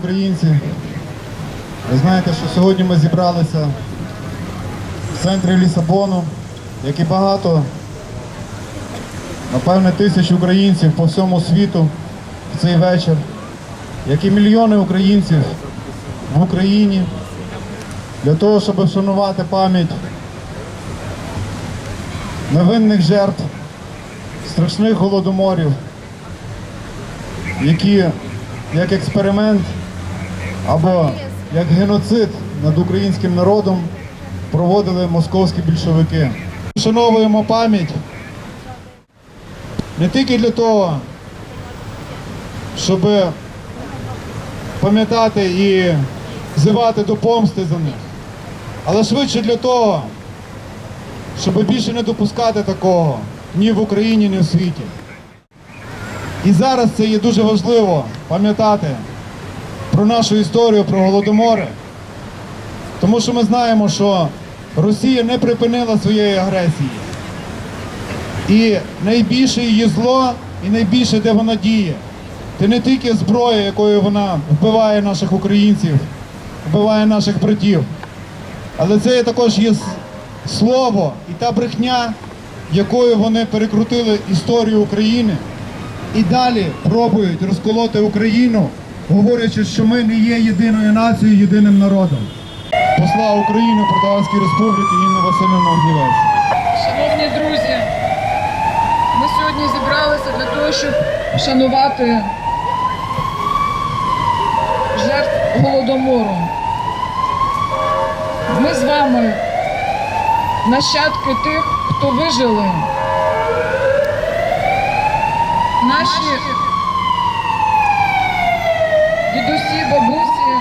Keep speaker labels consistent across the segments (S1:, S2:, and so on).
S1: українці. Ви знаєте, що сьогодні ми зібралися в центрі Лісабону, як і багато, напевне, тисяч українців по всьому світу в цей вечір, як і мільйони українців в Україні, для того, щоб вшанувати пам'ять невинних жертв, страшних голодоморів, які як експеримент або як геноцид над українським народом проводили московські більшовики. Вшановуємо пам'ять не тільки для того, щоб пам'ятати і взивати до помсти за них, але швидше для того, щоб більше не допускати такого ні в Україні, ні в світі. І зараз це є дуже важливо пам'ятати про нашу історію, про голодомори. Тому що ми знаємо, що Росія не припинила своєї агресії. І найбільше її зло, і найбільше, де вона діє. Це не тільки зброя, якою вона вбиває наших українців, вбиває наших братів. Але це також є слово і та брехня, якою вони перекрутили історію України і далі пробують розколоти Україну, говорячи, що ми не є єдиною нацією, єдиним народом. Посла України Португальської Республіки Інна Васильівна Огнівець.
S2: Шановні друзі, ми сьогодні зібралися для того, щоб вшанувати жертв голодомору. Ми з вами нащадки тих, хто вижили. Наші дідусі, бабусі,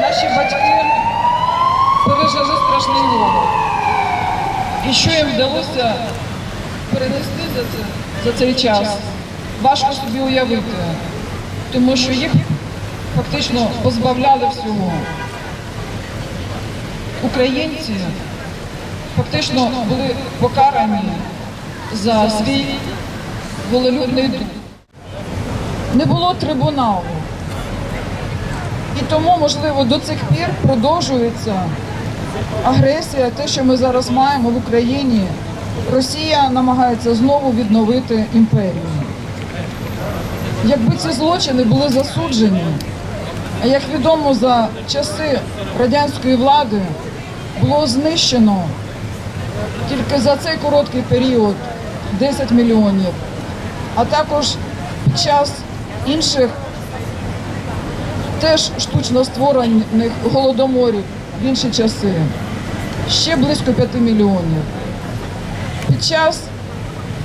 S2: наші батьки пережили страшний голод. І що їм вдалося перенести за, це, за цей час, важко собі уявити, тому що їх фактично позбавляли всього. Українці фактично були покарані за свій волелюбний дух. Не було трибуналу. І тому, можливо, до цих пір продовжується агресія, те, що ми зараз маємо в Україні. Росія намагається знову відновити імперію. Якби ці злочини були засуджені, а як відомо, за часи радянської влади було знищено тільки за цей короткий період 10 мільйонів, а також під час інших теж штучно створених голодоморів в інші часи. Ще близько 5 мільйонів. Під час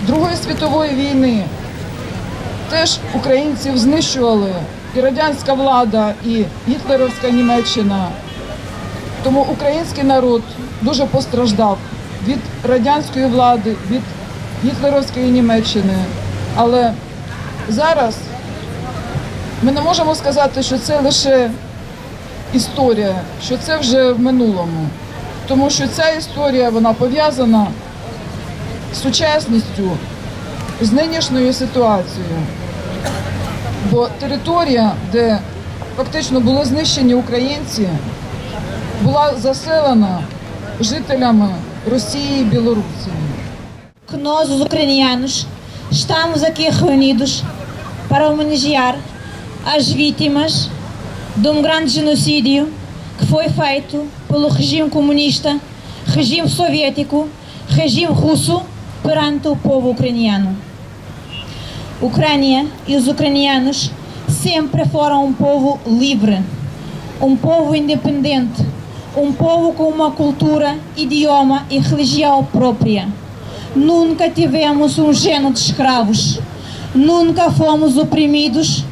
S2: Другої світової війни теж українців знищували і радянська влада, і гітлерівська Німеччина. Тому український народ дуже постраждав від радянської влади, від гітлерівської Німеччини. Але зараз ми не можемо сказати, що це лише історія, що це вже в минулому. Тому що ця історія вона пов'язана з сучасністю, з нинішньою ситуацією. Бо територія, де фактично були знищені українці, була заселена жителями Rosії e Білорусі.
S3: que nós, os ucranianos, estamos aqui reunidos para homenagear as vítimas de um grande genocídio que foi feito pelo regime comunista, regime soviético, regime russo perante o povo ucraniano. Ucrânia e os ucranianos sempre foram um povo livre, um povo independente, um povo com uma cultura, idioma e religião própria. Nunca tivemos um gênero de escravos, nunca fomos oprimidos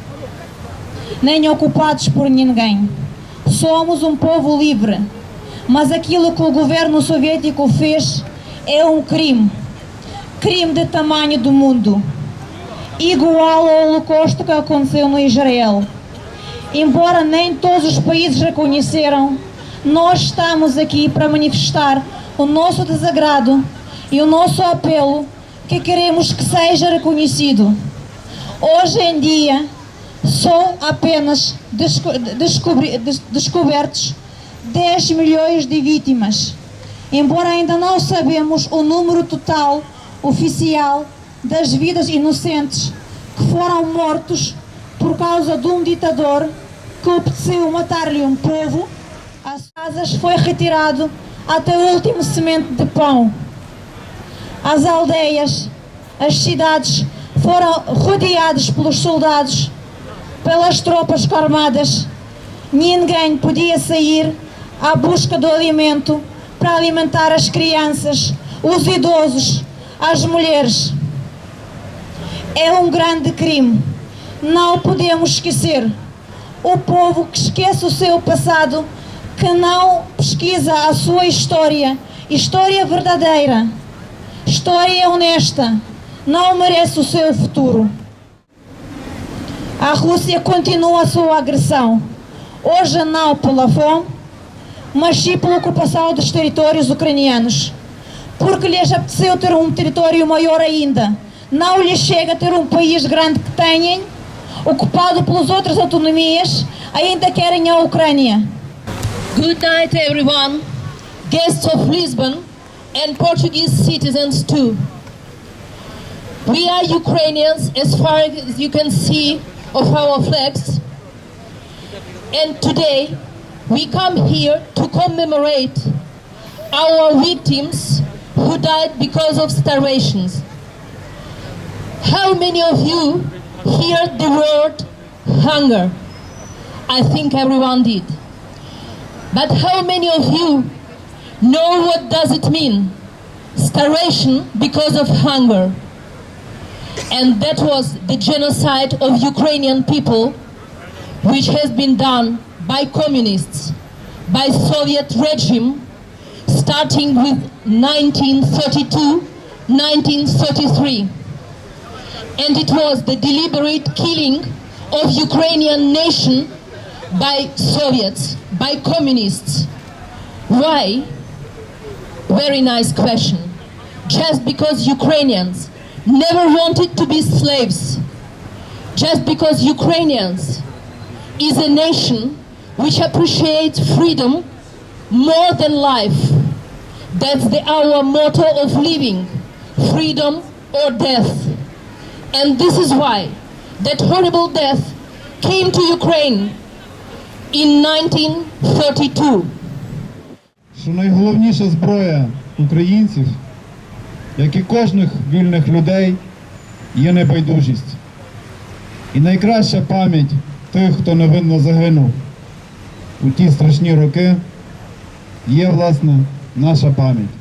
S3: nem ocupados por ninguém. Somos um povo livre, mas aquilo que o governo soviético fez é um crime crime de tamanho do mundo, igual ao holocausto que aconteceu no Israel. Embora nem todos os países reconheceram, nós estamos aqui para manifestar o nosso desagrado e o nosso apelo que queremos que seja reconhecido. Hoje em dia, são apenas desco descobertos 10 milhões de vítimas, embora ainda não sabemos o número total oficial das vidas inocentes que foram mortos por causa de um ditador que obteceu matar-lhe um povo, as casas foi retirado até o último semente de pão. As aldeias, as cidades foram rodeadas pelos soldados, pelas tropas armadas. Ninguém podia sair à busca do alimento para alimentar as crianças, os idosos, as mulheres. É um grande crime. Não podemos esquecer. O povo que esquece o seu passado, que não pesquisa a sua história, história verdadeira, história honesta, não merece o seu futuro. A Rússia continua a sua agressão. Hoje não pela fome, mas sim pela ocupação dos territórios ucranianos. Porque lhes apeteceu ter um território maior ainda. Não lhes chega a ter um país grande que tenham, ocupado pelas outras autonomias, ainda querem a Ucrânia.
S4: Good night, everyone, guests of Lisbon and Portuguese citizens too. We are Ukrainians as far as you can see of our flags. And today we come here to commemorate our victims who died because of starvations. How many of you hear the word hunger? I think everyone did. But how many of you know what does it mean? Starvation because of hunger. And that was the genocide of Ukrainian people, which has been done by communists, by Soviet regime, starting with 1932, 1933. And it was the deliberate killing of Ukrainian nation by Soviets, by communists. Why? Very nice question. Just because Ukrainians never wanted to be slaves, just because Ukrainians is a nation which appreciates freedom more than life. That's the, our motto of living, freedom or death. And this is why that horrible death came to Ukraine in 1932.
S1: що найголовніша зброя українців, як і кожних вільних людей, є небайдужість. І найкраща пам'ять тих, хто невинно загинув у ті страшні роки, є, власне, наша пам'ять.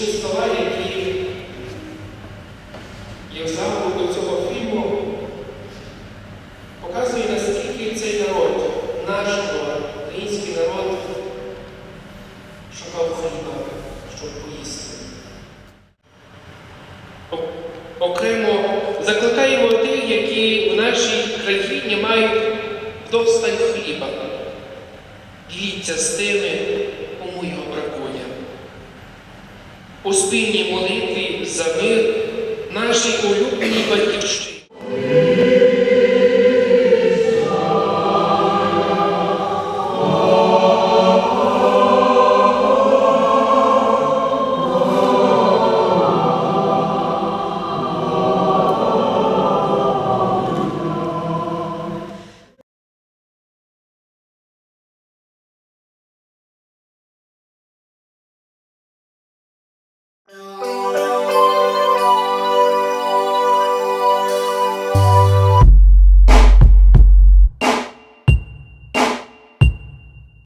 S5: які, як до цього фільму, показує, наскільки цей народ, наш народ, український народ, шукав хліба, щоб поїсти. Окремо закликаємо тих, які в нашій країні мають вдовстань хліба. Діться з тими у спільній молитві за мир нашій улюбленій батьківщині.